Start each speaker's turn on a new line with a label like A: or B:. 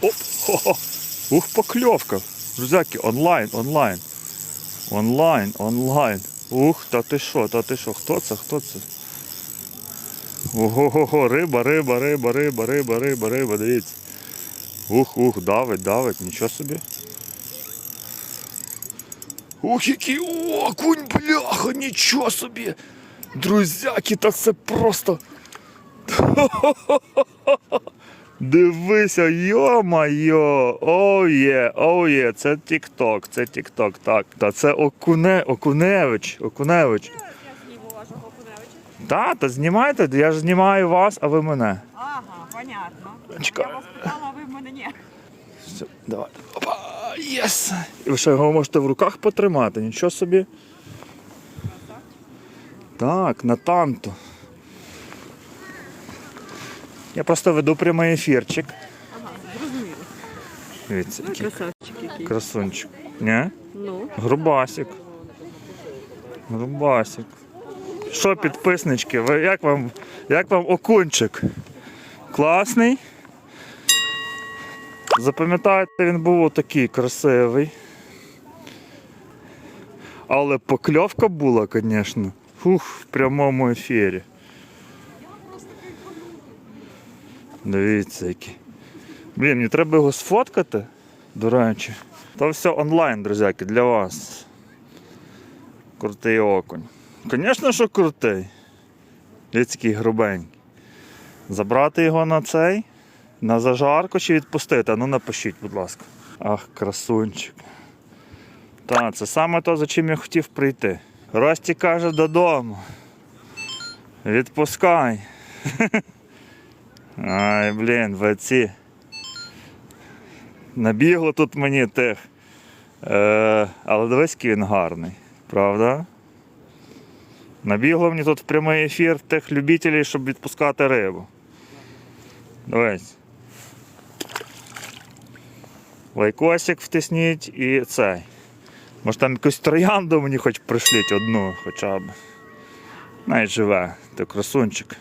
A: Оп! Хо-хо. Ух, покльовка. Друзяки, онлайн, онлайн. Онлайн, онлайн. Ух, та ти що, та ти що? Хто це? Хто це? Ого-го, риба, риба, риба, риба, риба, риба, риба, дивіться. Ух, ух, давить, давить, нічого собі. Ух, який окунь, бляха, нічого собі. Друзяки, та це просто. Дивися, йо-майо, оє, оє, це Тік-Ток, це Тік-Ток, так. Та це Окуне, Окуневич, Окуневич.
B: Я зніму вашого Куневича.
A: Та, та знімайте, я ж знімаю вас, а ви мене.
B: Ага, понятно.
A: Чекай.
B: Я вас питала, а ви в мене ні.
A: Все, давай. Опа, єс. І ви ще його можете в руках потримати, нічого собі. Так, на танту. Я просто веду прямий ефірчик.
B: Ага, зрозуміло.
A: Дивіться,
B: Ну,
A: який
B: красавчик який.
A: красунчик. Ні?
B: Ну,
A: Грубасик. Грубасик. Що, підписнички, ви, як, вам, як вам окунчик? Класний? Запам'ятайте, він був отакий красивий. Але покльовка була, звісно. Фух, в прямому ефірі. Дивіться який. Блін, мені треба його сфоткати, до речі. То все онлайн, друзяки, для вас. Крутий окунь. Звісно, що крутий. Який грубенький. Забрати його на цей, на зажарку чи відпустити? Ну напишіть, будь ласка. Ах, красунчик. Так, це саме то, за чим я хотів прийти. Рості каже додому. Відпускай. Ай, блін, ви ці. Набігло тут мені тих. Е, але дивись, який він гарний, правда? Набігло мені тут в прямий ефір тих любителів, щоб відпускати рибу. Дивись. Лайкосик втисніть і цей. Може там якусь троянду мені хоч пришліть одну хоча б. Навіть живе, ти красунчик.